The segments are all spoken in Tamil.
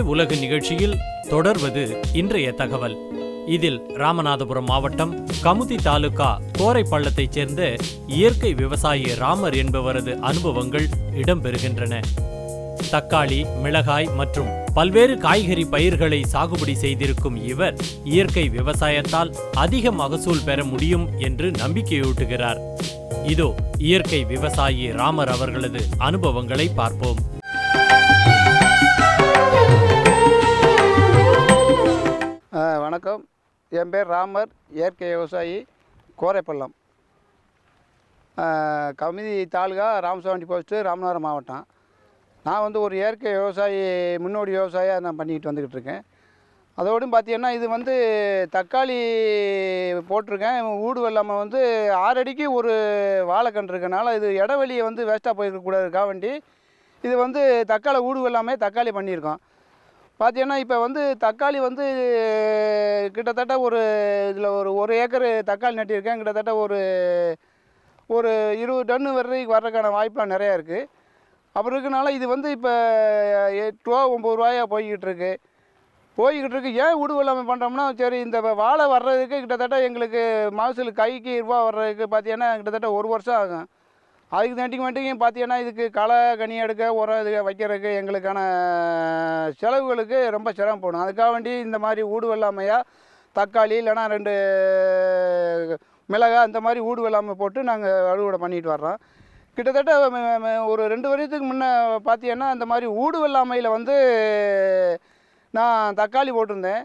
உலகு நிகழ்ச்சியில் தொடர்வது இன்றைய தகவல். இதில் ராமநாதபுரம் மாவட்டம் கமுதி தாலுகா கோரை பள்ளத்தைச் சேர்ந்த இயற்கை விவசாயி ராமர் என்பவரது அனுபவங்கள் இடம்பெறுகின்றன. தக்காளி மிளகாய் மற்றும் பல்வேறு காய்கறி பயிர்களை சாகுபடி செய்திருக்கும் இவர் இயற்கை விவசாயத்தால் அதிக மகசூல் பெற முடியும் என்று நம்பிக்கையூட்டுகிறார். இதோ இயற்கை விவசாயி ராமர் அவர்களது அனுபவங்களை பார்ப்போம். என் பேர் ராமர் இயற்கை விவசாயி கோரைப்பள்ளம். கமிதி தாலுகா ராமசாமி போஸ்ட்டு ராமநாதபுரம் மாவட்டம். நான் வந்து ஒரு இயற்கை விவசாயி முன்னோடி விவசாயியாக நான் பண்ணிக்கிட்டு வந்துக்கிட்டு இருக்கேன். அதோடும் பார்த்தீங்கன்னா இது வந்து தக்காளி போட்டிருக்கேன். ஊடு வெள்ளாமல் வந்து ஆறடிக்கு ஒரு வாழைக்கன்று இருக்கனால இது இடவெளியை வந்து வேஸ்ட்டாக போயிருக்கக்கூடாதுக்காக வேண்டி இது வந்து தக்காளி ஊடு வெள்ளாமே தக்காளி பண்ணியிருக்கோம். பார்த்தீங்கன்னா இப்போ வந்து தக்காளி வந்து கிட்டத்தட்ட ஒரு இதில் ஒரு ஒரு ஏக்கர் தக்காளி நட்டியிருக்கேன் கிட்டத்தட்ட ஒரு ஒரு இருபது டன்னு வரைக்கும் வர்றதுக்கான வாய்ப்பெலாம் நிறையா இருக்குது அப்புறம் இருக்கனால இது வந்து இப்போ எட்டு ரூபா ஒம்பது ரூபாயா போய்கிட்டு இருக்கு. போய்கிட்டு இருக்கு. ஏன் விடு பண்ணுறோம்னா சரி இந்த வாழை வர்றதுக்கு கிட்டத்தட்ட எங்களுக்கு மகசூல் கைக்கு ரூபா வர்றதுக்கு பார்த்தீங்கன்னா கிட்டத்தட்ட ஒரு வருஷம் ஆகும். அதுக்கு தண்டிக்கு மட்டும் பார்த்தீங்கன்னா இதுக்கு களை கனி எடுக்க உரம் இது வைக்கிறதுக்கு எங்களுக்கான செலவுகளுக்கு ரொம்ப சிரமப்படும் அதுக்காக வேண்டி இந்த மாதிரி ஊடு வெள்ளாமையாக தக்காளி இல்லைன்னா ரெண்டு மிளகாய் இந்த மாதிரி ஊடு வெள்ளாமை போட்டு நாங்கள் அறுவடை பண்ணிட்டு வர்றோம். கிட்டத்தட்ட ஒரு ரெண்டு வருஷத்துக்கு முன்னே பார்த்தீங்கன்னா இந்த மாதிரி ஊடு வெள்ளாமையில் வந்து நான் தக்காளி போட்டிருந்தேன்.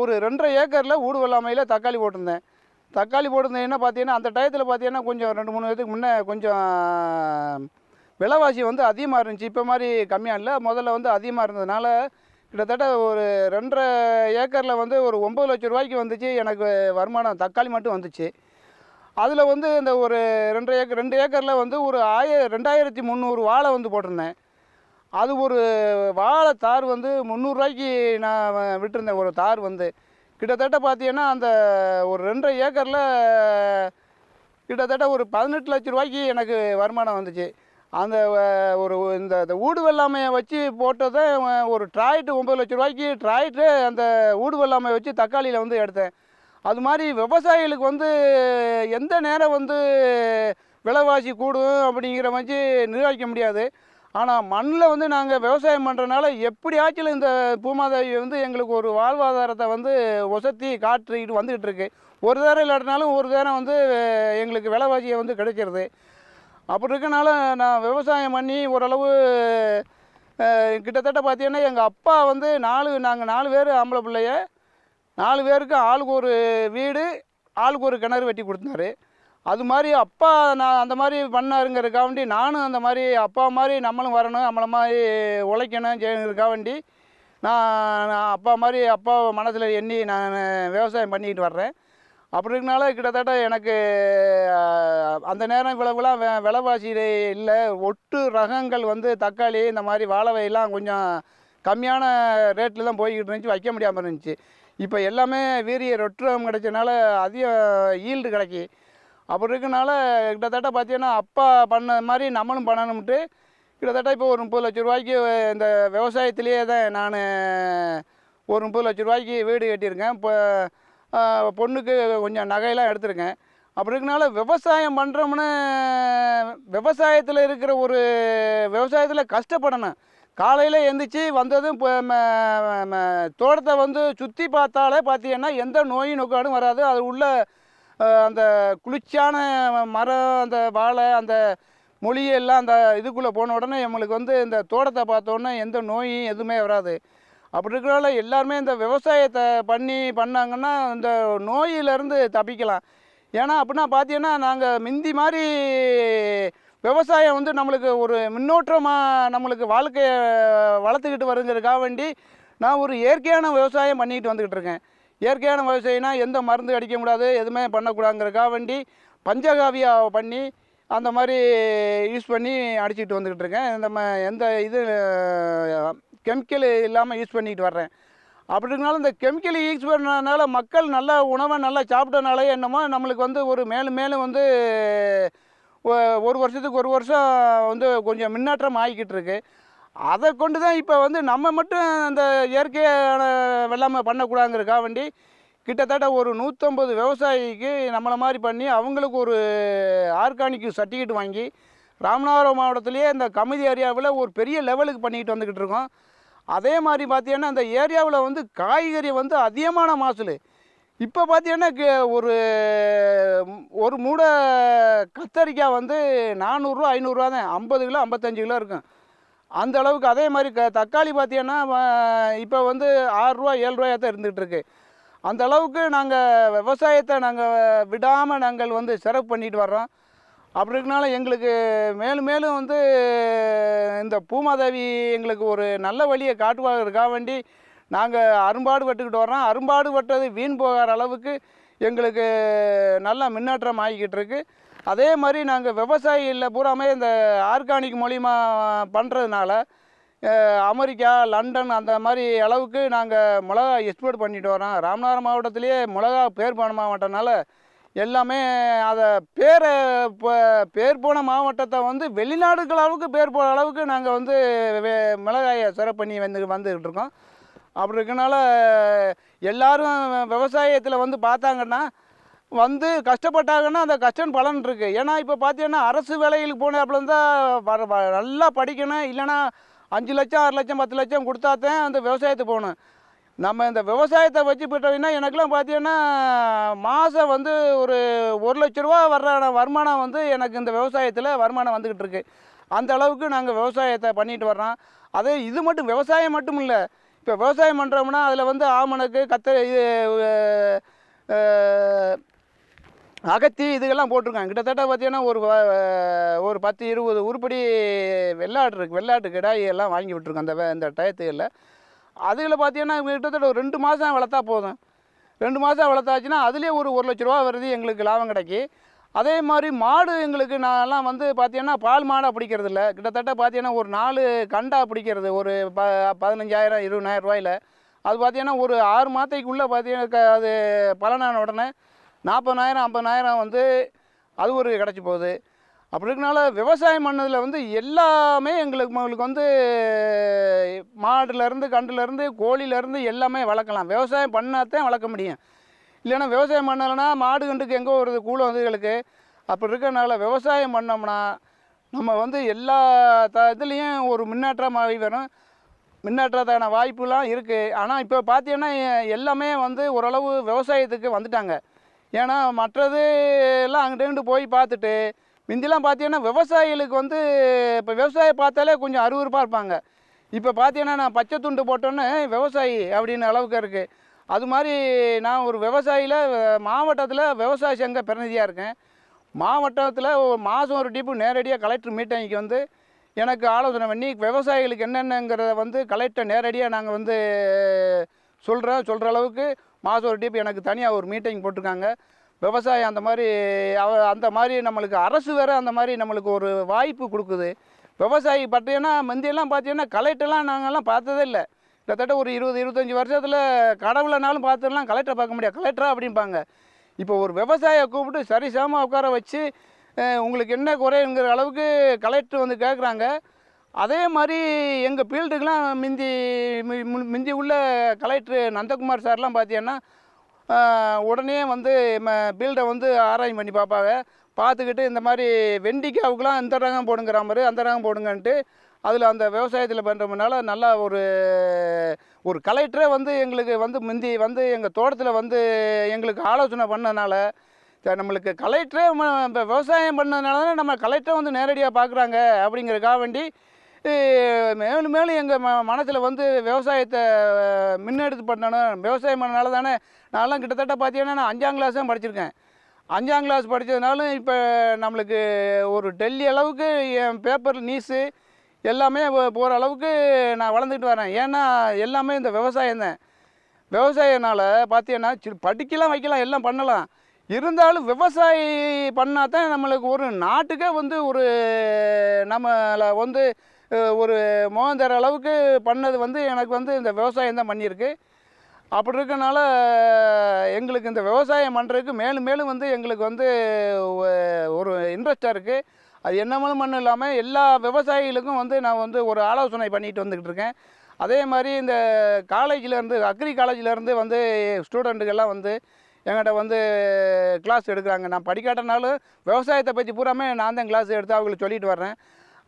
ஒரு ரெண்டரை ஏக்கரில் ஊடு வெள்ளாமையில் தக்காளி போட்டிருந்தேன். தக்காளி போட்டிருந்தேன்னா பார்த்தீங்கன்னா அந்த டயத்தில் பார்த்தீங்கன்னா கொஞ்சம் ரெண்டு மூணு பேத்துக்கு முன்னே கொஞ்சம் விலைவாசி வந்து அதிகமாக இருந்துச்சு. இப்போ மாதிரி கம்மியாக இல்லை. முதல்ல வந்து அதிகமாக இருந்ததுனால கிட்டத்தட்ட ஒரு ரெண்டரை ஏக்கரில் வந்து ஒரு ஒம்பது லட்ச ரூபாய்க்கு வந்துச்சு. எனக்கு வருமானம் தக்காளி மட்டும் வந்துச்சு. அதில் வந்து இந்த ஒரு ரெண்டரை ஏக்கர் ரெண்டு ஏக்கரில் வந்து ஒரு ஆய ரெண்டாயிரத்தி முந்நூறு வாழை வந்து போட்டிருந்தேன். அது ஒரு வாழை தார் வந்து முந்நூறுரூவாய்க்கு நான் விட்டுருந்தேன். ஒரு தார் வந்து. கிட்டத்தட்ட பார்த்தீங்கன்னா அந்த ஒரு ரெண்டரை ஏக்கரில் கிட்டத்தட்ட ஒரு பதினெட்டு லட்ச ரூபாய்க்கு எனக்கு வருமானம் வந்துச்சு. அந்த ஒரு இந்த இந்த ஊடு வெள்ளாமையை வச்சு போட்டதை ஒரு ட்ராய்ட்டு ஒம்பது லட்ச ரூபாய்க்கு ட்ராய்ட்டு அந்த ஊடு வெள்ளாமையை வச்சு தக்காளியில் வந்து எடுத்தேன். அது மாதிரி விவசாயிகளுக்கு வந்து எந்த நேரம் வந்து விலைவாசி கூடும் அப்படிங்கிற மாதிரி நிர்வகிக்க முடியாது. ஆனால் மண்ணில் வந்து நாங்கள் விவசாயம் பண்ணுறனால எப்படியாச்சும் இந்த பூமாதேவி வந்து எங்களுக்கு ஒரு வாழ்வாதாரத்தை வந்து ஒசத்தி காற்றுக்கிட்டு வந்துகிட்டு இருக்கு. ஒரு தரம் இல்லாட்டினாலும் ஒரு தரம் வந்து எங்களுக்கு விலைவாசியை வந்து கிடைக்கிறது அப்படி இருக்கனால நான் விவசாயம் பண்ணி ஓரளவு கிட்டத்தட்ட பார்த்தீங்கன்னா எங்கள் அப்பா வந்து நாலு நாங்கள் நாலு பேர் ஆம்பளை பிள்ளைய நாலு பேருக்கு ஆளுக்கு ஒரு வீடு ஆளுக்கு ஒரு கிணறு வெட்டி கொடுத்தாரு அது மாதிரி அப்பா நான் அந்த மாதிரி பண்ணாருங்கிறதுக்காக வேண்டி நானும் அந்த மாதிரி அப்பா மாதிரி நம்மளும் வரணும் நம்மளை மாதிரி உழைக்கணும் செய்யணுங்கிறதுக்காக வேண்டி நான் நான் அப்பா மாதிரி அப்பா மனசில் எண்ணி நான் விவசாயம் பண்ணிக்கிட்டு வர்றேன். அப்படி இருக்கனால கிட்டத்தட்ட எனக்கு அந்த நேரம் இவ்வளவுலாம் வெ விலைவாசி இல்லை. ஒட்டு ரகங்கள் வந்து தக்காளி இந்த மாதிரி வாழவையெல்லாம் கொஞ்சம் கம்மியான ரேட்டில் தான் போய்கிட்டு இருந்துச்சு வைக்க முடியாமல் இருந்துச்சு. இப்போ எல்லாமே வீரிய ரொட்டுரம் கிடைச்சனால அதிகம் ஈல்டு கிடைக்கி அப்படி இருக்கனால கிட்டத்தட்ட பார்த்தீங்கன்னா அப்பா பண்ண மாதிரி நம்மளும் பண்ணணும்ட்டு கிட்டத்தட்ட இப்போ ஒரு முப்பது லட்ச ரூபாய்க்கு இந்த விவசாயத்திலேயே தான் நான் ஒரு முப்பது லட்ச ரூபாய்க்கு வீடு கட்டியிருக்கேன். இப்போ பொண்ணுக்கு கொஞ்சம் நகையெல்லாம் எடுத்திருக்கேன். அப்படி இருக்கனால விவசாயம் பண்ணுறோம்னு விவசாயத்தில் இருக்கிற ஒரு விவசாயத்தில் கஷ்டப்படணும். காலையில் எந்திரிச்சு வந்ததும் இப்போ தோட்டத்தை வந்து சுற்றி பார்த்தாலே பார்த்தீங்கன்னா எந்த நோயும் நொக்காடும் வராது. அது உள்ள அந்த குளிர்ச்சியான மரம் அந்த வாழை அந்த மொழியெல்லாம் அந்த இதுக்குள்ளே போன உடனே நம்மளுக்கு வந்து இந்த தோட்டத்தை பார்த்தோன்னே எந்த நோயும் எதுவுமே வராது. அப்படி இருக்கிறனால எல்லாருமே இந்த விவசாயத்தை பண்ணி பண்ணாங்கன்னா இந்த நோயிலேருந்து தப்பிக்கலாம். ஏன்னா அப்படின்னா பார்த்தீங்கன்னா நாங்கள் மிந்தி மாதிரி விவசாயம் வந்து நம்மளுக்கு ஒரு முன்னோற்றமாக நம்மளுக்கு வாழ்க்கையை வளர்த்துக்கிட்டு வருங்கிறதுக்காக வேண்டி நான் ஒரு இயற்கையான விவசாயம் பண்ணிக்கிட்டு வந்துக்கிட்டு இருக்கேன். இயற்கையான விவசாயினா எந்த மருந்து அடிக்க கூடாது எதுவுமே பண்ணக்கூடாதுங்கிறதுக்காக வேண்டி பஞ்சகாவியா பண்ணி அந்த மாதிரி யூஸ் பண்ணி அடிச்சுட்டு வந்துக்கிட்டு இருக்கேன். இந்த எந்த இது கெமிக்கல் இல்லாமல் யூஸ் பண்ணிக்கிட்டு வர்றேன். அப்படி இந்த கெமிக்கல் யூஸ் பண்ணனால மக்கள் நல்ல உணவை நல்லா சாப்பிட்டனாலே என்னமோ நம்மளுக்கு வந்து ஒரு மேலும் மேலும் வந்து ஒரு வருஷத்துக்கு ஒரு வருஷம் வந்து கொஞ்சம் முன்னேற்றம் ஆகிக்கிட்டு இருக்குது அதை கொண்டு தான் இப்போ வந்து நம்ம மட்டும் அந்த இயற்கையான வெள்ளாமை பண்ணக்கூடாதுங்கிறக்கா வேண்டி கிட்டத்தட்ட ஒரு நூற்றம்பது விவசாயிக்கு நம்மளை மாதிரி பண்ணி அவங்களுக்கு ஒரு ஆர்கானிக் சர்டிஃபிகேட் வாங்கி ராமநாதபுரம் மாவட்டத்திலேயே இந்த கமிதி ஏரியாவில் ஒரு பெரிய லெவலுக்கு பண்ணிக்கிட்டு வந்துக்கிட்டு இருக்கோம். அதே மாதிரி பார்த்தீங்கன்னா அந்த ஏரியாவில் வந்து காய்கறி வந்து அதிகமான மாசல். இப்போ பார்த்தீங்கன்னா ஒரு ஒரு மூடை கத்தரிக்காய் வந்து நானூறுரூவா ஐநூறுரூவா தான். ஐம்பது கிலோ ஐம்பத்தஞ்சு கிலோ இருக்கும். அந்த அளவுக்கு அதே மாதிரி க தக்காளி பார்த்தீங்கன்னா இப்போ வந்து ஆறுரூவா ஏழு ரூபாயாக தான் இருந்துகிட்ருக்கு. அந்த அளவுக்கு நாங்கள் விவசாயத்தை நாங்கள் விடாமல் நாங்கள் வந்து சிறப்பு பண்ணிட்டு வர்றோம். அப்படி இருக்கனால எங்களுக்கு மேலும் மேலும் வந்து இந்த பூமாதேவி எங்களுக்கு ஒரு நல்ல வழியை காட்டுவாங்கிறதுக்காக வேண்டி நாங்கள் அரும்பாடு பட்டுக்கிட்டு வர்றோம். அரும்பாடு பட்டது வீண் போகாத அளவுக்கு எங்களுக்கு நல்லா முன்னேற்றம் ஆகிக்கிட்டு இருக்குது அதே மாதிரி நாங்கள் விவசாயிகளில் பூராமே இந்த ஆர்கானிக் மூலிமா பண்ணுறதுனால அமெரிக்கா லண்டன் அந்த மாதிரி அளவுக்கு நாங்கள் மிளகா எக்ஸ்போர்ட் பண்ணிட்டு வரோம் ராமநாதபுரம் மாவட்டத்திலேயே மிளகா பேர் போன மாவட்டம்னால எல்லாமே அதை பேரை இப்போ பேர் போன மாவட்டத்தை வந்து வெளிநாடுகள் அளவுக்கு பேர் போன அளவுக்கு நாங்கள் வந்து மிளகாயை சிறப்பு பண்ணி வந்து வந்துக்கிட்டு இருக்கோம். அப்படி இருக்கனால எல்லாரும் விவசாயத்தில் வந்து பார்த்தாங்கன்னா வந்து கஷ்டப்பட்டாங்கன்னா அந்த கஷ்டம் பலன் இருக்குது ஏன்னா இப்போ பார்த்தீங்கன்னா அரசு வேலைகளுக்கு போனாப்புல இருந்தால் வர வ- நல்லா படிக்கணும். இல்லைன்னா அஞ்சு லட்சம் ஆறு லட்சம் பத்து லட்சம் கொடுத்தாதான் அந்த விவசாயத்துக்கு போகணும். நம்ம இந்த விவசாயத்தை வச்சு போயிட்டோம்னா எனக்குலாம் பார்த்தீங்கன்னா மாதம் வந்து ஒரு ஒரு லட்ச ரூபா வர்ற வருமானம் வந்து எனக்கு இந்த விவசாயத்தில் வருமானம் வந்துக்கிட்டு இருக்கு. அந்த அளவுக்கு நாங்கள் விவசாயத்தை பண்ணிட்டு வர்றோம். அதே இது மட்டும் விவசாயம் மட்டும் இல்லை. இப்போ விவசாயம் பண்ணுறோம்னா அதில் வந்து ஆமணக்கு கத்திர இது அகத்தி இதுக்கெல்லாம் போட்டிருக்காங்க. கிட்டத்தட்ட பார்த்தீங்கன்னா ஒரு வ- ஒரு பத்து இருபது உருப்படி வெள்ளாட்டு இருக்குது வெள்ளாட்டு கிடாய் எல்லாம் வாங்கி விட்டுருக்கோம் அந்த இந்த டயத்துகளில். அதில் பார்த்தீங்கன்னா கிட்டத்தட்ட ஒரு ரெண்டு மாதம் வளர்த்தா போதும். ரெண்டு மாதம் வளர்த்தாச்சுன்னா அதுலேயே ஒரு ஒரு லட்ச ரூபா வருது எங்களுக்கு லாபம் கிடைக்கி. அதே மாதிரி மாடு எங்களுக்கு நான்லாம் வந்து பார்த்தீங்கன்னா பால் மாடாக பிடிக்கிறது இல்லை கிட்டத்தட்ட பார்த்தீங்கன்னா ஒரு நாலு கண்டா பிடிக்கிறது. ஒரு ப பதினஞ்சாயிரம் இருபதாயிரம் ரூபாயில். அது பார்த்தீங்கன்னா ஒரு ஆறு மாதத்துக்குள்ளே பார்த்தீங்கன்னா க- அது பலனான உடனே நாற்பதாயிரம் ஐம்பதாயிரம் வந்து அது ஒரு கிடச்சி போகுது. அப்படி இருக்கனால விவசாயம் பண்ணதில் வந்து எல்லாமே எங்களுக்கு உங்களுக்கு வந்து மாடுலேருந்து கண்டுலேருந்து கோழிலேருந்து எல்லாமே வளர்க்கலாம். விவசாயம் பண்ணாதான் வளர்க்க முடியும். இல்லைன்னா விவசாயம் பண்ணலைன்னா மாடு கண்டுக்கு எங்கே வருது கூலம் வந்து எங்களுக்கு அப்படி இருக்கனால விவசாயம் பண்ணோம்னா நம்ம வந்து எல்லா த இதுலேயும் ஒரு முன்னேற்றமாகி வரும். முன்னேற்றத்தான வாய்ப்புலாம் இருக்குது ஆனால் இப்போ பார்த்தீங்கன்னா எல்லாமே வந்து ஓரளவு விவசாயத்துக்கு வந்துட்டாங்க. ஏன்னா மற்றது எல்லாம் அங்கிட்டு இங்கிட்டு போய் பார்த்துட்டு முந்திலாம் பார்த்தீங்கன்னா விவசாயிகளுக்கு வந்து இப்போ விவசாயம் பார்த்தாலே கொஞ்சம் அறுவறுப்பாக இருப்பாங்க. இப்போ பார்த்தீங்கன்னா நான் பச்சை துண்டு போட்டோன்னே விவசாயி அப்படின்னு அளவுக்கு இருக்குது அது மாதிரி நான் ஒரு விவசாயியில் மாவட்டத்தில் விவசாய சங்க பிரதிநிதியாக இருக்கேன். மாவட்டத்தில் மாதம் ஒரு டிப்பு நேரடியாக கலெக்டர் மீட்டிங்க்கு வந்து எனக்கு ஆலோசனை பண்ணி விவசாயிகளுக்கு என்னென்னங்கிறத வந்து கலெக்டர் நேரடியாக நாங்கள் வந்து சொல்கிறோம் சொல்கிற அளவுக்கு மாதம் ஒரு டிப்பு எனக்கு தனியாக ஒரு மீட்டிங் போட்டிருக்காங்க. விவசாயம் அந்த மாதிரி அவ அந்த மாதிரி நம்மளுக்கு அரசு வேறு அந்த மாதிரி நம்மளுக்கு ஒரு வாய்ப்பு கொடுக்குது. விவசாயி பார்த்தீங்கன்னா முந்தியெல்லாம் பார்த்தீங்கன்னா கலெக்டர்லாம் நாங்கள்லாம் பார்த்ததே இல்லை. கிட்டத்தட்ட ஒரு இருபது இருபத்தஞ்சி வருஷத்தில் கடவுளனாலும் பார்த்துலாம் கலெக்டரை பார்க்க முடியாது. கலெக்டரா அப்படிம்பாங்க. இப்போ ஒரு விவசாயியை கூப்பிட்டு சரிசமமாக உட்கார வச்சு உங்களுக்கு என்ன குறைங்கிற அளவுக்கு கலெக்டர் வந்து கேட்குறாங்க அதே மாதிரி எங்கள் ஃபீல்டுக்கெலாம் மிந்தி மு- மிந்தி உள்ள கலெக்டர் நந்தகுமார் சார்லாம் பார்த்தீங்கன்னா உடனே வந்து ஃபீல்டை வந்து ஆராய்ச்சி பண்ணி பார்ப்பாங்க. பார்த்துக்கிட்டு இந்த மாதிரி வெண்டிக்காவுக்குலாம் இந்த ரகம் போடுங்கிற மாதிரி அந்த ரகம் போடுங்கன்ட்டு அதில் அந்த விவசாயத்தில் பண்ணுறதுனால நல்லா ஒரு ஒரு கலெக்டரே வந்து எங்களுக்கு வந்து முந்தி வந்து எங்கள் தோட்டத்தில் வந்து எங்களுக்கு ஆலோசனை பண்ணனால நம்மளுக்கு கலெக்டரே இப்போ விவசாயம் பண்ணதுனால தானே நம்ம கலெக்டரை வந்து நேரடியாக பார்க்குறாங்க அப்படிங்கிறதுக்காக வேண்டி மேலும் மேலும் எங்கள் ம மனசில் வந்து விவசாயத்தை முன்னெடுத்து பண்ணணும். விவசாயம் பண்ணனால தானே நான்லாம் கிட்டத்தட்ட பார்த்தீங்கன்னா நான் அஞ்சாம் கிளாஸ் தான் படிச்சிருக்கேன். அஞ்சாம் கிளாஸ் படித்ததுனாலும் இப்போ நம்மளுக்கு ஒரு டெல்லி அளவுக்கு என் பேப்பர் நியூஸு எல்லாமே போகிற அளவுக்கு நான் வளர்ந்துக்கிட்டு வரேன். ஏன்னா எல்லாமே இந்த விவசாயம் தான். விவசாயனால் பார்த்தீங்கன்னா படிக்கலாம் வைக்கலாம் எல்லாம் பண்ணலாம். இருந்தாலும் விவசாயி பண்ணால் தான் நம்மளுக்கு ஒரு நாட்டுக்கே வந்து ஒரு நம்மளை வந்து ஒரு மோகந்தர அளவுக்கு பண்ணது வந்து எனக்கு வந்து இந்த விவசாயம் தான் பண்ணியிருக்கு. அப்படி இருக்கனால எங்களுக்கு இந்த விவசாயம் பண்ணுறதுக்கு மேலும் மேலும் வந்து எங்களுக்கு வந்து ஒரு இன்ட்ரெஸ்டாக இருக்குது அது என்ன மண்ணு இல்லாமல் எல்லா விவசாயிகளுக்கும் வந்து நான் வந்து ஒரு ஆலோசனை பண்ணிட்டு வந்துக்கிட்டு இருக்கேன். அதே மாதிரி இந்த காலேஜிலேருந்து அக்ரி காலேஜிலேருந்து வந்து ஸ்டூடெண்ட்டுகள்லாம் வந்து என்கிட்ட வந்து கிளாஸ் எடுக்கிறாங்க. நான் படிக்காட்டனாலும் விவசாயத்தை பற்றி பூராமே நான் தான் கிளாஸ் எடுத்து அவங்களுக்கு சொல்லிட்டு வர்றேன்.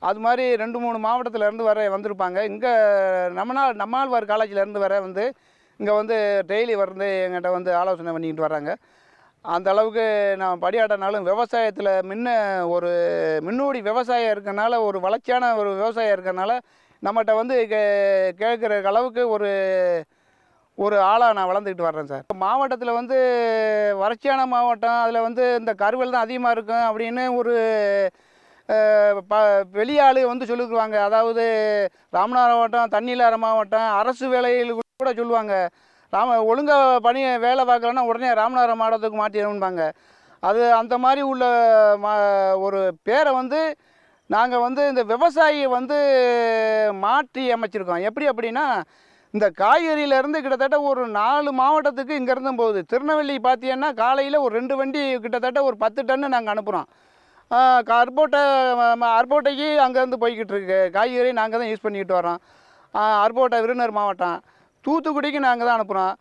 அது மாதிரி ரெண்டு மூணு மாவட்டத்திலேருந்து வர வந்திருப்பாங்க. இங்கே நம்ம நாள் நம்மாழ்வார் காலேஜிலேருந்து வர வந்து இங்கே வந்து டெய்லி வந்து எங்கிட்ட வந்து ஆலோசனை பண்ணிக்கிட்டு வராங்க அந்த அளவுக்கு நான் படியாட்டனாலும் விவசாயத்தில் முன்ன ஒரு முன்னோடி விவசாயம் இருக்கனால ஒரு வளர்ச்சியான ஒரு விவசாயம் இருக்கனால நம்மகிட்ட வந்து கே கேட்குற அளவுக்கு ஒரு ஒரு ஆளாக நான் வளர்ந்துக்கிட்டு வர்றேன் சார். மாவட்டத்தில் வந்து வறட்சியான மாவட்டம் அதில் வந்து இந்த கருவல் தான் அதிகமாக இருக்கும் அப்படின்னு ஒரு ப வெளியாளு வந்து சொல்லிக்குவாங்க அதாவது ராமநாதபுரம் மாவட்டம் தண்ணி இல்லாத மாவட்டம் அரசு வேலையில் கூட சொல்லுவாங்க. ராம ஒழுங்காக பணி வேலை பார்க்கலன்னா உடனே ராமநாதபுரம் மாவட்டத்துக்கு மாற்றிடணும்பாங்க அது அந்த மாதிரி உள்ள மா ஒரு பேரை வந்து நாங்கள் வந்து இந்த விவசாயியை வந்து மாற்றி அமைச்சிருக்கோம். எப்படி அப்படின்னா இந்த காய்கறியிலேருந்து கிட்டத்தட்ட ஒரு நாலு மாவட்டத்துக்கு இங்கேருந்து போகுது. திருநெல்வேலி பார்த்தீங்கன்னா காலையில் ஒரு ரெண்டு வண்டி கிட்டத்தட்ட ஒரு பத்து டன்னு நாங்கள் அனுப்புகிறோம் அர்போட்டை அர்போட்டைக்கு அங்கேருந்து போய்கிட்டு இருக்கு காய்கறி நாங்கள் தான் யூஸ் பண்ணிக்கிட்டு வரோம் அர்போட்டை விருதுநகர் மாவட்டம். தூத்துக்குடிக்கு நாங்கள் தான் அனுப்புகிறோம்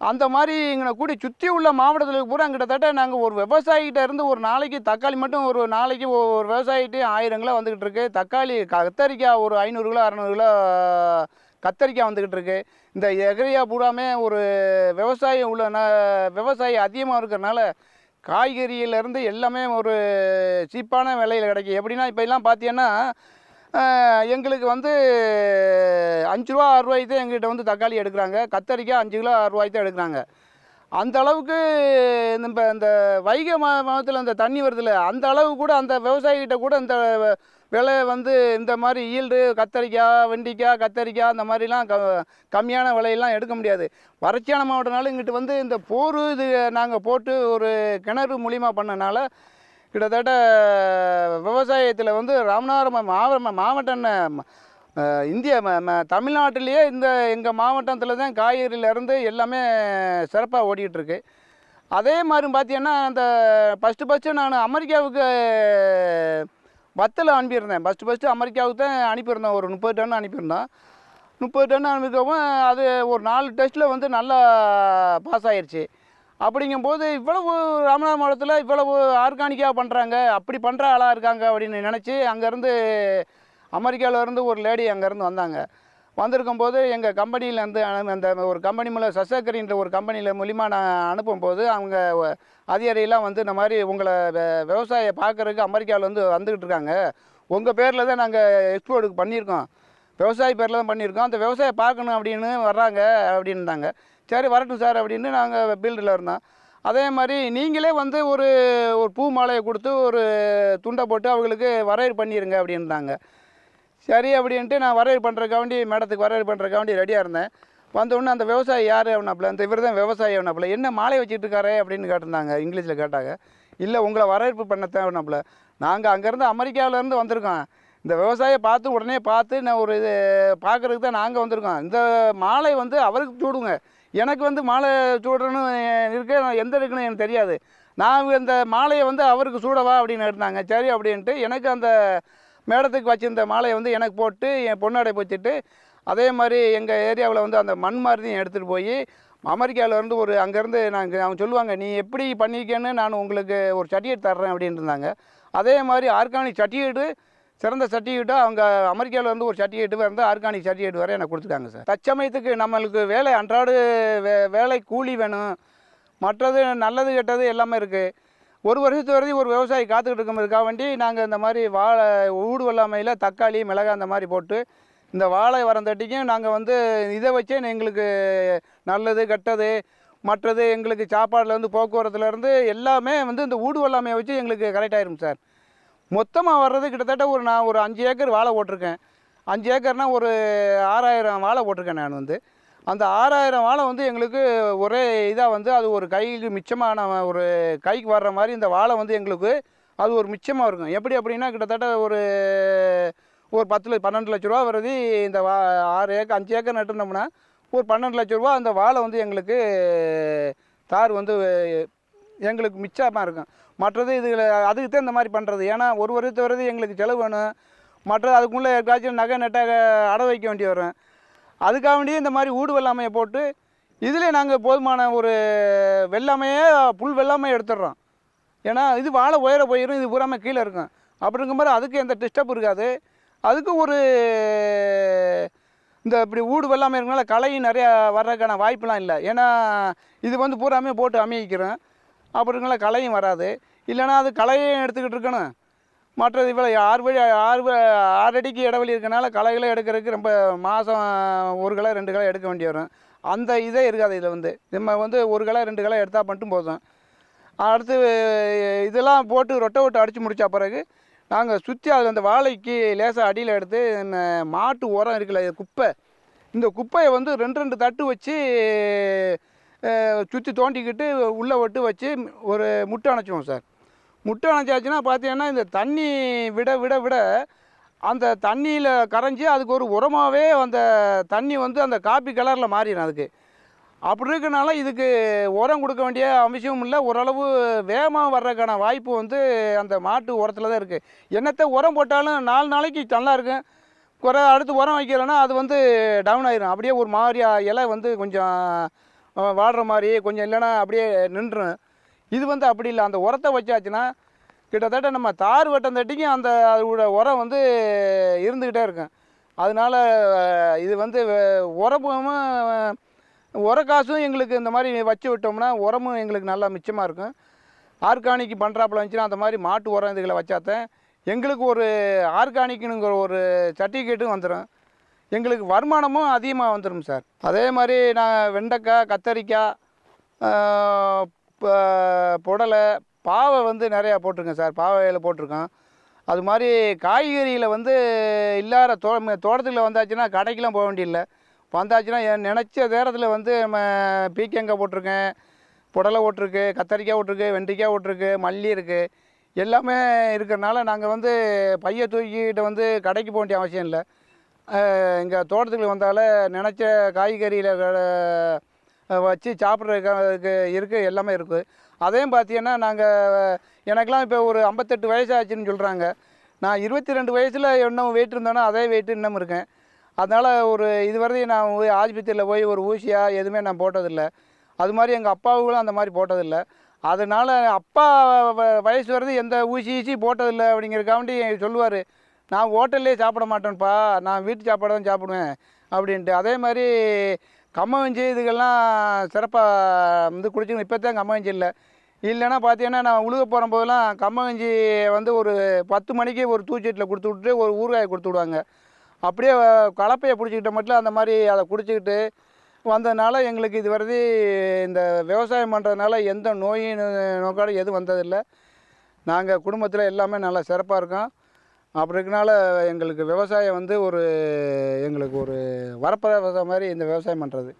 அந்த மாதிரி எங்களை கூடி சுற்றி உள்ள மாவட்டத்தில் பூரா கிட்டத்தட்ட நாங்கள் ஒரு விவசாயிகிட்ட இருந்து ஒரு நாளைக்கு தக்காளி மட்டும் ஒரு நாளைக்கு ஒரு விவசாயிகிட்டே ஆயிரம் கிலோ வந்துக்கிட்டு இருக்கு தக்காளி கத்தரிக்காய் ஒரு ஐநூறு கிலோ அறநூறு கிலோ கத்தரிக்காய் வந்துக்கிட்டு இருக்கு இந்த எகரியா பூராமே ஒரு விவசாயம் உள்ள விவசாயி அதிகமாக இருக்கிறனால காய்கறியிலேருந்து எல்லாமே ஒரு சீப்பான விலையில் கிடைக்கும் எப்படின்னா இப்போ எல்லாம் பார்த்தீங்கன்னா எங்களுக்கு வந்து அஞ்சு ரூபா ஆறு ரூபாய்க்கு தான் எங்ககிட்ட வந்து தக்காளி எடுக்கிறாங்க. கத்தரிக்காய் அஞ்சு கிலோ ஆறு ரூபாய்க்கு தான் எடுக்கிறாங்க. அந்த அளவுக்கு நம்ம இந்த வைகை மா மாதத்தில் அந்த தண்ணி வருதுல்ல அந்த அளவு கூட அந்த விவசாயிகிட்ட கூட இந்த விலை வந்து இந்த மாதிரி ஈல்டு கத்தரிக்காய் வெண்டிக்காய் கத்தரிக்காய் அந்த மாதிரிலாம் க கம்மியான விலையெல்லாம் எடுக்க முடியாது. வறட்சியான மாவட்டனால இங்கிட்டு வந்து இந்த போர் இது நாங்கள் போட்டு ஒரு கிணறு மூலிமா பண்ணனால கிட்டத்தட்ட விவசாயத்தில் வந்து ராமநாதபுரம் மாவட்ட மாவட்டம் என்ன, இந்திய ம- ம- தமிழ்நாட்டிலேயே இந்த எங்கள் மாவட்டத்தில் தான் காய்கறியிலேருந்து எல்லாமே சிறப்பாக ஓடிக்கிட்டு அதே மாதிரி பார்த்தீங்கன்னா அந்த ஃபஸ்ட்டு ஃபஸ்ட்டு நான் அமெரிக்காவுக்கு வத்தல் அனுப்பியிருந்தேன். ஃபஸ்ட்டு ஃபஸ்ட்டு அமெரிக்காவுக்கு தான் அனுப்பியிருந்தேன் ஒரு முப்பது டன் அனுப்பியிருந்தேன் முப்பது டன் அனுப்பிக்கவும் அது ஒரு நாலு டெஸ்ட்டில் வந்து நல்லா பாஸ் ஆயிருச்சு. அப்படிங்கும்போது இவ்வளவு ராமநாத மாவட்டத்தில் இவ்வளவு ஆர்கானிக்காக பண்ணுறாங்க அப்படி பண்ணுற ஆளாக இருக்காங்க அப்படின்னு நினச்சி அங்கேருந்து அமெரிக்காவிலேருந்து ஒரு லேடி அங்கேருந்து வந்தாங்க. வந்திருக்கும் போது எங்கள் கம்பெனியிலேருந்து அந்த ஒரு கம்பெனி மூலம் சசக்கரின்ற ஒரு கம்பெனியில் மூலிமா நான் அனுப்பும்போது அவங்க அதிகாரியெல்லாம் வந்து இந்த மாதிரி உங்களை விவசாய பார்க்குறதுக்கு அமெரிக்காவிலேருந்து வந்துக்கிட்டு இருக்காங்க. உங்கள் பேரில் தான் நாங்கள் எக்ஸ்போர்ட்டுக்கு பண்ணியிருக்கோம். விவசாயி பேரில் தான் பண்ணியிருக்கோம். அந்த விவசாயம் பார்க்கணும் அப்படின்னு வர்றாங்க அப்படின்னாங்க. சரி வரட்டும் சார் அப்படின்னு நாங்கள் ஃபீல்டில் இருந்தோம். அதே மாதிரி நீங்களே வந்து ஒரு ஒரு பூ மாலையை கொடுத்து ஒரு துண்டை போட்டு அவங்களுக்கு வரையறு பண்ணிடுங்க அப்படின்றாங்க சரி அப்படின்ட்டு நான் வரவேற்பு பண்ணுறக்காண்டி மேடத்துக்கு வரவேற்பு பண்ணுறக்காண்டி ரெடியாக இருந்தேன். வந்தோடனே அந்த விவசாயி யார் அவனாப்புல அந்த இவர் தான் விவசாயி அவனாப்புல என்ன மாலை வச்சுட்டு இருக்காரு அப்படின்னு கேட்டிருந்தாங்க. இங்கிலீஷில் கேட்டாங்க. இல்லை உங்களை வரவேற்பு பண்ண தேவைனாப்புல நாங்கள் அங்கேருந்து அமெரிக்காவிலேருந்து வந்திருக்கோம். இந்த விவசாயியை பார்த்து உடனே பார்த்து நான் ஒரு இது பார்க்குறதுக்கு தான் நாங்கள் வந்திருக்கோம். இந்த மாலை வந்து அவருக்கு சூடுங்க. எனக்கு வந்து மாலை சூடணும்னு இருக்க நான் எந்த இருக்குன்னு எனக்கு தெரியாது. நான் இந்த மாலையை வந்து அவருக்கு சூடவா அப்படின்னு எடுத்தாங்க சரி அப்படின்ட்டு எனக்கு அந்த மேடத்துக்கு வச்சுருந்த மாலையை வந்து எனக்கு போட்டு என் பொண்ணாடை வச்சுட்டு அதே மாதிரி எங்கள் ஏரியாவில் வந்து அந்த மண் மாதிரியும் எடுத்துகிட்டு போய் அமெரிக்காவிலேருந்து ஒரு அங்கேருந்து நாங்கள் அவங்க சொல்லுவாங்க நீ எப்படி பண்ணியிருக்கேன்னு நான் உங்களுக்கு ஒரு சர்டிஃபிகேட் தர்றேன் அப்படின்னு இருந்தாங்க. அதே மாதிரி ஆர்கானிக் சர்டிஃபிகேட்டு சிறந்த சர்டிஃபிகேட்டோ அவங்க அமெரிக்காவில் வந்து ஒரு சர்டிஃபிகேட் வந்து ஆர்கானிக் சர்டிஃபிகேட் வரை எனக்கு கொடுத்துருக்காங்க சார். தற்சமயத்துக்கு நம்மளுக்கு வேலை அன்றாடு வே வேலை கூலி வேணும். மற்றது நல்லது கெட்டது எல்லாமே இருக்குது ஒரு வருஷத்து வரைக்கும் ஒரு விவசாயி காத்துக்கிட்டு இருக்கிறதுக்காக வேண்டி நாங்கள் இந்த மாதிரி வாழை ஊடு வெள்ளாமையில் தக்காளி மிளகாய் அந்த மாதிரி போட்டு இந்த வாழை வரந்தட்டிக்கும் நாங்கள் வந்து இதை வச்சே எங்களுக்கு நல்லது கெட்டது மற்றது எங்களுக்கு சாப்பாடுலேருந்து போக்குவரத்துலேருந்து எல்லாமே வந்து இந்த ஊடு வெள்ளாமையை வச்சு எங்களுக்கு கரெக்ட் ஆயிரும் சார். மொத்தமாக வர்றது கிட்டத்தட்ட ஒரு நான் ஒரு அஞ்சு ஏக்கர் வாழை போட்டிருக்கேன். அஞ்சு ஏக்கர்னால் ஒரு ஆறாயிரம் வாழை போட்டிருக்கேன் நான் வந்து. அந்த ஆறாயிரம் வாழை வந்து எங்களுக்கு ஒரே இதாக வந்து அது ஒரு கைக்கு மிச்சமான ஒரு கைக்கு வர்ற மாதிரி இந்த வாழை வந்து எங்களுக்கு அது ஒரு மிச்சமாக இருக்கும். எப்படி அப்படின்னா கிட்டத்தட்ட ஒரு ஒரு பத்து லட்ச பன்னெண்டு லட்ச ரூபா வருது இந்த வா ஆறு ஏக்கர் அஞ்சு ஏக்கர் நட்டுனோம்னா ஒரு பன்னெண்டு லட்ச ரூபா அந்த வாழை வந்து எங்களுக்கு தார் வந்து எங்களுக்கு மிச்சமாக இருக்கும். மற்றது இதில் அதுக்கு தான் இந்த மாதிரி பண்ணுறது ஏன்னா ஒரு வருஷத்து வருது எங்களுக்கு செலவு வேணும். மற்றது அதுக்குள்ளே ஏதாச்சும் நகை நட்டாக அடை வைக்க வேண்டி வரும். அதுக்காக வேண்டியே இந்த மாதிரி ஊடு வெள்ளாமையை போட்டு இதிலே நாங்கள் போதுமான ஒரு வெள்ளாமையே புல் வெள்ளாமையை எடுத்துடுறோம். ஏன்னா இது வாழை உயர போயிடும் இது பூராமல் கீழே இருக்கும். அப்படிங்கும் போது அதுக்கு எந்த டிஸ்டர்ப் இருக்காது. அதுக்கு ஒரு இந்த இப்படி ஊடு வெள்ளாமை இருக்கனால களையும் நிறையா வர்றதுக்கான வாய்ப்பெலாம் இல்லை. ஏன்னா இது வந்து பூராமே போட்டு அமைக்கிறோம் அப்படிங்கனால களையும் வராது. இல்லைன்னா அது களையும் எடுத்துக்கிட்டு இருக்கணும். மற்றது இவ்வளோ ஆறு வழி ஆறு ஆறு அடிக்கு இடைவெளி இருக்கனால களைகளை எடுக்கிறதுக்கு ரொம்ப மாதம் ஒரு களை ரெண்டு களை எடுக்க வேண்டி வரும். அந்த இதே இருக்காது இதில் வந்து. நம்ம வந்து ஒரு களை ரெண்டு களை எடுத்தால் மட்டும் போதும். அடுத்து இதெல்லாம் போட்டு ரொட்டை விட்டு அடித்து முடித்த பிறகு நாங்கள் சுற்றி அதில் அந்த வாழைக்கு லேசாக அடியில் எடுத்து மாட்டு உரம் இருக்குல்ல குப்பை. இந்த குப்பையை வந்து ரெண்டு ரெண்டு தட்டு வச்சு சுற்றி தோண்டிக்கிட்டு உள்ளே விட்டு வச்சு ஒரு முட்டை அணைச்சிவோம் சார். முட்டை அணைச்சாச்சுன்னா பார்த்தீங்கன்னா இந்த தண்ணி விட விட விட அந்த தண்ணியில் கரைஞ்சி அதுக்கு ஒரு உரமாகவே அந்த தண்ணி வந்து அந்த காப்பி கலரில் மாறிடும் அதுக்கு. அப்படி இருக்கனால இதுக்கு உரம் கொடுக்க வேண்டிய அவசியமும் இல்லை. ஓரளவு வேகமாக வர்றதுக்கான வாய்ப்பு வந்து அந்த மாட்டு உரத்தில் தான் இருக்குது என்னத்தை உரம் போட்டாலும் நாலு நாளைக்கு நல்லா இருக்கும். குறை அடுத்து உரம் வைக்கலைன்னா அது வந்து டவுன் ஆயிரும். அப்படியே ஒரு மாதிரியாக இலை வந்து கொஞ்சம் வாடுற மாதிரி கொஞ்சம் இல்லைன்னா அப்படியே நின்றுடும் இது வந்து அப்படி இல்லை. அந்த உரத்தை வச்சாச்சுன்னா கிட்டத்தட்ட நம்ம தார் வட்டம் தட்டிக்கும் அந்த அதோட உரம் வந்து இருந்துக்கிட்டே இருக்கும். அதனால இது வந்து உரமும் உர காசும் எங்களுக்கு இந்த மாதிரி வச்சு விட்டோம்னா உரமும் எங்களுக்கு நல்லா மிச்சமாக இருக்கும். ஆர்கானிக் பண்ணுறாப்புல இருந்துச்சுன்னா அந்த மாதிரி மாட்டு உரம் இதுகளை வச்சாதான் எங்களுக்கு ஒரு ஆர்கானிக்குங்கிற ஒரு சர்டிஃபிகேட்டும் வந்துடும் எங்களுக்கு வருமானமும் அதிகமாக வந்துடும் சார். அதே மாதிரி நான் வெண்டைக்காய் கத்தரிக்காய் இப்போ புடலை பாவை வந்து நிறையா போட்டிருக்கேன் சார். பாவையில் போட்டிருக்கோம் அது மாதிரி காய்கறியில் வந்து இல்லாத தோ தோட்டத்தில் வந்தாச்சுன்னா கடைக்கெலாம் போக வேண்டியதில்லை. வந்தாச்சுன்னா என் நினச்ச நேரத்தில் வந்து நம்ம பீக்கங்காய் போட்டிருக்கேன் புடலை ஓட்டிருக்கு கத்தரிக்காய் ஓட்டிருக்கு வெண்டைக்காய் ஓட்டிருக்கு மல்லி இருக்குது எல்லாமே இருக்கிறனால நாங்கள் வந்து பைய தூக்கிட்டு வந்து கடைக்கு போக வேண்டிய அவசியம் இல்லை. எங்கள் தோட்டத்துக்கு வந்தால நினச்ச காய்கறியில் வச்சு சாப்பிட்றதுக்கு இருக்குது எல்லாமே இருக்குது அதையும் பார்த்தீங்கன்னா நாங்கள் எனக்கெலாம் இப்போ ஒரு ஐம்பத்தெட்டு வயசு ஆச்சுன்னு சொல்கிறாங்க நான் இருபத்தி ரெண்டு வயசில் இன்னும் வெயிட் இருந்தேன்னா அதே வெயிட் இன்னும் இருக்கேன். அதனால் ஒரு இது வரையும் நான் போய் ஆஸ்பத்திரியில் போய் ஒரு ஊசியாக எதுவுமே நான் போட்டதில்லை. அது மாதிரி எங்கள் அப்பாவுகளும் அந்த மாதிரி போட்டதில்லை. அதனால் அப்பா வ- வயசு வரது எந்த ஊசி ஈசி போட்டதில்லை அப்படிங்கிறக்காண்டி சொல்லுவார். நான் ஹோட்டல்லே சாப்பிட மாட்டேன்ப்பா நான் வீட்டு சாப்பாடு தான் சாப்பிடுவேன். அப்படின்ட்டு. அதே மாதிரி கம்மவஞ்சி இதுக்கெல்லாம் சிறப்பாக வந்து குடிச்சிக்கணும். இப்போ தான் கம்மவஞ்சி இல்லை. இல்லைன்னா பார்த்தீங்கன்னா நான் உழுக போகிற போதெல்லாம் கம்மவஞ்சி வந்து ஒரு பத்து மணிக்கு ஒரு தூச்சீட்டில் கொடுத்து விட்டுட்டு ஒரு ஊறுகாயை கொடுத்து விடுவாங்க. அப்படியே கலப்பையை பிடிச்சிக்கிட்ட மட்டும் அந்த மாதிரி அதை குடிச்சிக்கிட்டு வந்ததுனால எங்களுக்கு இது வரது இந்த விவசாயம் பண்ணுறதுனால எந்த நோயும் நோக்காடும் எதுவும் வந்ததில்லை. நாங்கள் குடும்பத்தில் எல்லாமே நல்லா சிறப்பாக இருக்கோம். அப்படி இருக்கனால எங்களுக்கு விவசாயம் வந்து ஒரு எங்களுக்கு ஒரு வரப்பிரசாதம் மாதிரி இந்த விவசாயம் பண்ணுறது